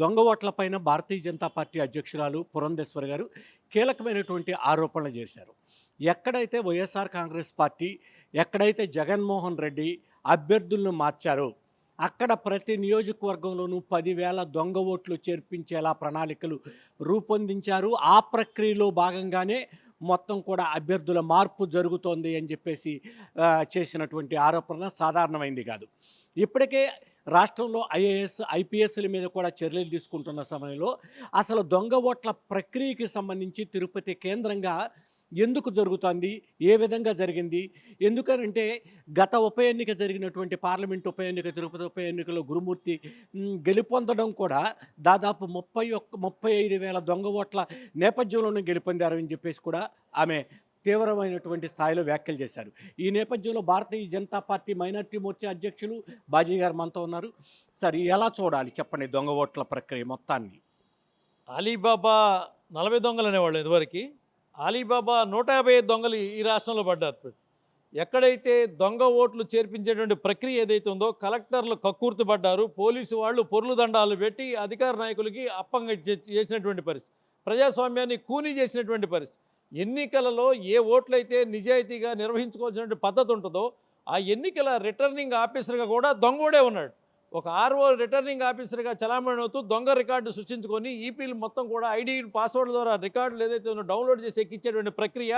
దొంగ ఓట్లపైన భారతీయ జనతా పార్టీ అధ్యక్షురాలు పురంధేశ్వర్ గారు కీలకమైనటువంటి ఆరోపణలు చేశారు. ఎక్కడైతే వైఎస్ఆర్ కాంగ్రెస్ పార్టీ ఎక్కడైతే జగన్మోహన్ రెడ్డి అభ్యర్థులను మార్చారో అక్కడ ప్రతి నియోజకవర్గంలోనూ పదివేల దొంగ ఓట్లు చేర్పించేలా ప్రణాళికలు రూపొందించారు. ఆ ప్రక్రియలో భాగంగానే మొత్తం కూడా అభ్యర్థుల మార్పు జరుగుతోంది అని చెప్పేసి చేసినటువంటి ఆరోపణ సాధారణమైంది కాదు. ఇప్పటికే రాష్ట్రంలో ఐఏఎస్ ఐపీఎస్ల మీద కూడా చర్యలు తీసుకుంటున్న సమయంలో అసలు దొంగ ఓట్ల ప్రక్రియకి సంబంధించి తిరుపతి కేంద్రంగా ఎందుకు జరుగుతోంది? ఏ విధంగా జరిగింది? ఎందుకనంటే గత ఉప ఎన్నిక జరిగినటువంటి పార్లమెంట్ ఉప ఎన్నిక తిరుపతి ఉప ఎన్నికలో గురుమూర్తి గెలుపొందడం కూడా దాదాపు ముప్పై ఒక్క ముప్పై ఐదు వేల దొంగ ఓట్ల నేపథ్యంలోనే గెలుపొందారని చెప్పేసి కూడా ఆమె తీవ్రమైనటువంటి స్థాయిలో వ్యాఖ్యలు చేశారు. ఈ నేపథ్యంలో భారతీయ జనతా పార్టీ మైనార్టీ మోర్చా అధ్యక్షులు బాజీ గారు మనతో ఉన్నారు. సార్ ఎలా చూడాలి చెప్పండి దొంగ ఓట్ల ప్రక్రియ మొత్తాన్ని? అలీబాబా నలభై దొంగలు అనేవాళ్ళు ఇదివరకు. అలీబాబా నూట యాభై ఐదు దొంగలు ఈ రాష్ట్రంలో పడ్డారు. ఎక్కడైతే దొంగ ఓట్లు చేర్పించేటువంటి ప్రక్రియ ఏదైతే ఉందో కలెక్టర్లు కక్కుర్తి పడ్డారు పోలీసు వాళ్ళు పొరులు దండాలు పెట్టి అధికార నాయకులకి అప్పంగా చేసినటువంటి పరిస్థితి ప్రజాస్వామ్యాన్ని కూనీ చేసినటువంటి పరిస్థితి. ఎన్నికలలో ఏ ఓట్లయితే నిజాయితీగా నిర్వహించుకోవాల్సినటువంటి పద్ధతి ఉంటుందో ఆ ఎన్నికల రిటర్నింగ్ ఆఫీసర్గా కూడా దొంగోడే ఉన్నాడు. ఒక ఆర్ఓ రిటర్నింగ్ ఆఫీసర్గా చలామణి అవుతూ దొంగ రికార్డు సృష్టించుకొని ఈపీలు మొత్తం కూడా ఐడి పాస్వర్డ్ ద్వారా రికార్డులు ఏదైతే ఉందో డౌన్లోడ్ చేసి ఎక్కించేటువంటి ప్రక్రియ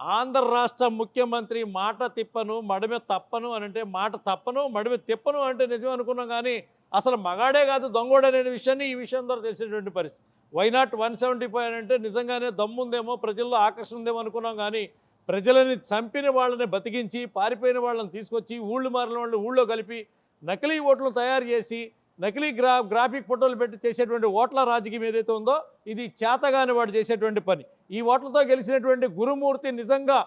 ఆంధ్ర రాష్ట్ర ముఖ్యమంత్రి మాట తిప్పను మడమే తప్పను అని అంటే మాట తప్పను మడమ తిప్పను అంటే నిజం అనుకున్నాం కానీ అసలు మగాడే కాదు దొంగోడు అనే విషయాన్ని ఈ విషయం ద్వారా తెలిసినటువంటి పరిస్థితి. Why not one seventy five అని అంటే నిజంగానే దమ్ముందేమో ప్రజల్లో ఆకర్షణ ఉందేమో అనుకున్నాం కానీ ప్రజలని చంపిన వాళ్ళని బతికించి పారిపోయిన వాళ్ళని తీసుకొచ్చి ఊళ్ళు మారిన వాళ్ళని ఊళ్ళో కలిపి నకిలీ ఓట్లు తయారు చేసి నకిలీ గ్రా గ్రాఫిక్ ఫోటోలు పెట్టి చేసేటువంటి ఓట్ల రాజకీయం ఏదైతే ఉందో ఇది చేతగాని వాడు చేసేటువంటి పని. ఈ ఓట్లతో గెలిచినటువంటి గురుమూర్తి నిజంగా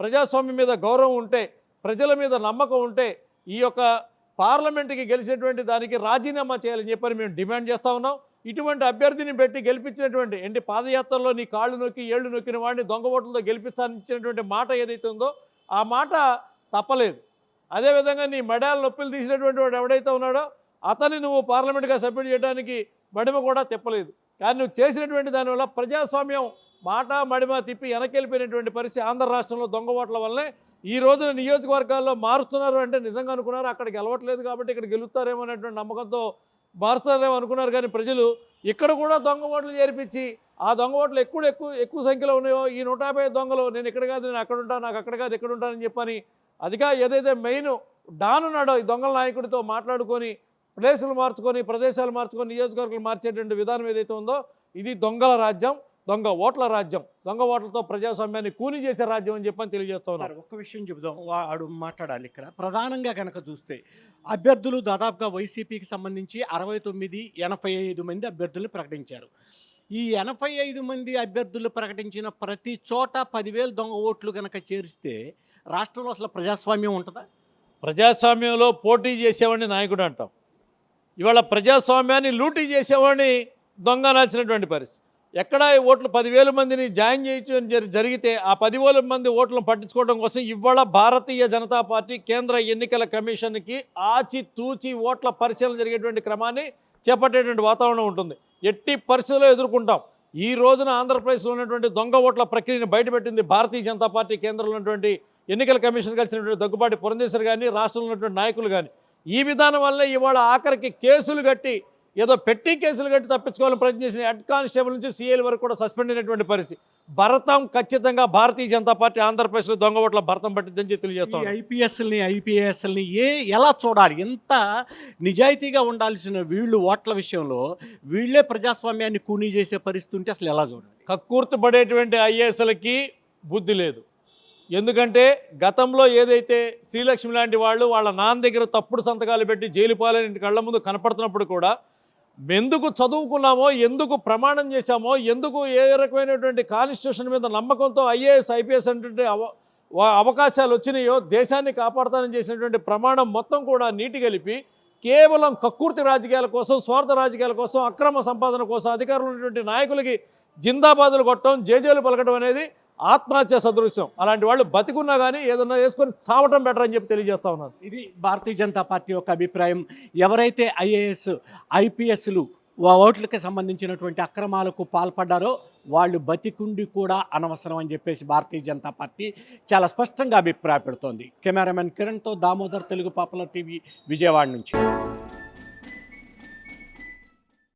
ప్రజాస్వామ్యం మీద గౌరవం ఉంటే ప్రజల మీద నమ్మకం ఉంటే ఈ యొక్క పార్లమెంట్కి గెలిచినటువంటి దానికి రాజీనామా చేయాలని చెప్పని మేము డిమాండ్ చేస్తూ ఉన్నాం. ఇటువంటి అభ్యర్థిని పెట్టి గెలిపించినటువంటి ఏంటి? పాదయాత్రలో నీ కాళ్ళు నొక్కి ఏళ్ళు నొక్కిన వాడిని దొంగ ఓట్లతో గెలిపిస్తానిచ్చినటువంటి మాట ఏదైతే ఉందో ఆ మాట తప్పలేదు. అదేవిధంగా నీ మెడాల నొప్పులు తీసినటువంటి వాడు ఎవడైతే ఉన్నాడో అతన్ని నువ్వు పార్లమెంట్గా సబ్మిట్ చేయడానికి మడిమ కూడా తిప్పలేదు. కానీ నువ్వు చేసినటువంటి దానివల్ల ప్రజాస్వామ్యం మాట మడిమ తిప్పి వెనకెళ్ళిపోయినటువంటి పరిస్థితి ఆంధ్ర రాష్ట్రంలో దొంగ ఓట్ల వల్లనే ఈ రోజున నియోజకవర్గాల్లో మారుస్తున్నారు అంటే నిజంగా అనుకున్నారు? అక్కడికి గెలవట్లేదు కాబట్టి ఇక్కడ గెలుస్తారేమో అనేటువంటి నమ్మకంతో మారుస్తారేమో అనుకున్నారు కానీ ప్రజలు ఇక్కడ కూడా దొంగ ఓట్లు చేర్పించి ఆ దొంగ ఓట్లు ఎక్కువ ఎక్కువ ఎక్కువ సంఖ్యలో ఉన్నాయో ఈ నూట యాభై దొంగలు నేను ఇక్కడ కాదు నేను అక్కడ ఉంటాను నాకు అక్కడ కాదు ఇక్కడ ఉంటానని చెప్పని అదిగా ఏదైతే మెయిన్ డాన్ ఉన్నాడో ఈ దొంగల నాయకుడితో మాట్లాడుకొని ప్లేసులు మార్చుకొని ప్రదేశాలు మార్చుకొని నియోజకవర్గాలు మార్చేటువంటి విధానం ఏదైతే ఉందో ఇది దొంగల రాజ్యం. దొంగ ఓట్ల రాజ్యం దొంగ ఓట్లతో ప్రజాస్వామ్యాన్ని కూని చేసే రాజ్యం అని చెప్పని తెలియజేస్తా ఉన్నాను సార్ ఒక్క విషయం చెబుదాం. వాడు మాట్లాడాలి ఇక్కడ. ప్రధానంగా కనుక చూస్తే అభ్యర్థులు దాదాపుగా వైసీపీకి సంబంధించి అరవై తొమ్మిది ఎనభై ఐదు మంది అభ్యర్థులు ప్రకటించారు. ఈ ఎనభై ఐదు మంది అభ్యర్థులు ప్రకటించిన ప్రతి చోట పదివేలు దొంగ ఓట్లు కనుక చేరిస్తే రాష్ట్రంలో అసలు ప్రజాస్వామ్యం ఉంటుందా? ప్రజాస్వామ్యంలో పోటీ చేసేవాడిని నాయకుడు అంటాం. ఇవాళ ప్రజాస్వామ్యాన్ని లూటీ చేసేవాడిని దొంగ అనాల్సినటువంటి పరిస్థితి. ఎక్కడ ఓట్లు పదివేల మందిని జాయిన్ చేయించడం జరిగితే ఆ పదివేల మంది ఓట్లను పట్టించుకోవడం కోసం ఇవాళ భారతీయ జనతా పార్టీ కేంద్ర ఎన్నికల కమిషన్కి ఆచి తూచి ఓట్ల పరిశీలన జరిగేటువంటి క్రమాన్ని చేపట్టేటువంటి వాతావరణం ఉంటుంది. ఎట్టి పరిస్థితుల్లో ఎదుర్కొంటాం. ఈ రోజున ఆంధ్రప్రదేశ్లో ఉన్నటువంటి దొంగ ఓట్ల ప్రక్రియను బయటపెట్టింది భారతీయ జనతా పార్టీ కేంద్రంలో ఉన్నటువంటి ఎన్నికల కమిషన్ కలిసినటువంటి దగ్గుబాటి పురంధేశ్వర్ కానీ రాష్ట్రంలో ఉన్నటువంటి నాయకులు కానీ ఈ విధానం వల్ల ఇవాళ ఆఖరికి కేసులు కట్టి ఏదో పెట్టి కేసులు కట్టి తప్పించుకోవాలని ప్రయత్నం చేసిన హెడ్ కానిస్టేబుల్ నుంచి సీఏల వరకు కూడా సస్పెండ్ అయినటువంటి పరిస్థితి. భరతం ఖచ్చితంగా భారతీయ జనతా పార్టీ ఆంధ్రప్రదేశ్లో దొంగ ఓట్ల భరతం పట్టిందని చెప్పి తెలియజేస్తాం ఐపీఎస్ఎల్ని ఐపీఎస్ఎల్ని ఏ ఎలా చూడాలి? ఎంత నిజాయితీగా ఉండాల్సిన వీళ్ళు ఓట్ల విషయంలో వీళ్ళే ప్రజాస్వామ్యాన్ని కూనీ చేసే పరిస్థితి ఉంటే అసలు ఎలా చూడాలి? కక్కుర్తి పడేటువంటి ఐఏఎస్లకి బుద్ధి లేదు. ఎందుకంటే గతంలో ఏదైతే శ్రీలక్ష్మి లాంటి వాళ్ళు వాళ్ళ నాన్న దగ్గర తప్పుడు సంతకాలు పెట్టి జైలు పాలని కళ్ళ ముందు కనపడుతున్నప్పుడు కూడా ఎందుకు చదువుకున్నామో ఎందుకు ప్రమాణం చేశామో ఎందుకు ఏ రకమైనటువంటి కాన్స్టిట్యూషన్ మీద నమ్మకంతో ఐఏఎస్ ఐపీఎస్ అనేటువంటి అవకాశాలు వచ్చినాయో దేశాన్ని కాపాడుతానని చేసినటువంటి ప్రమాణం మొత్తం కూడా నీటి కలిపి కేవలం కక్కుర్తి రాజకీయాల కోసం స్వార్థ రాజకీయాల కోసం అక్రమ సంపాదన కోసం అధికారులు ఉన్నటువంటి నాయకులకి జిందాబాదులు కొట్టడం జేజేలు పలకడం అనేది ఆత్మహత్య సదృశ్యం. అలాంటి వాళ్ళు బతికున్నా కానీ ఏదన్నా వేసుకొని చావటం బెటర్ అని చెప్పి తెలియజేస్తా ఉన్నారు ఇది భారతీయ జనతా పార్టీ యొక్క అభిప్రాయం. ఎవరైతే ఐఏఎస్ ఐపీఎస్లు ఓట్లకి సంబంధించినటువంటి అక్రమాలకు పాల్పడ్డారో వాళ్ళు బతికుండి కూడా అనవసరం అని చెప్పేసి భారతీయ జనతా పార్టీ చాలా స్పష్టంగా అభిప్రాయపడుతోంది. కెమెరామెన్ కిరణ్తో దామోదర్ తెలుగు పాపులర్ టీవీ విజయవాడ నుంచి.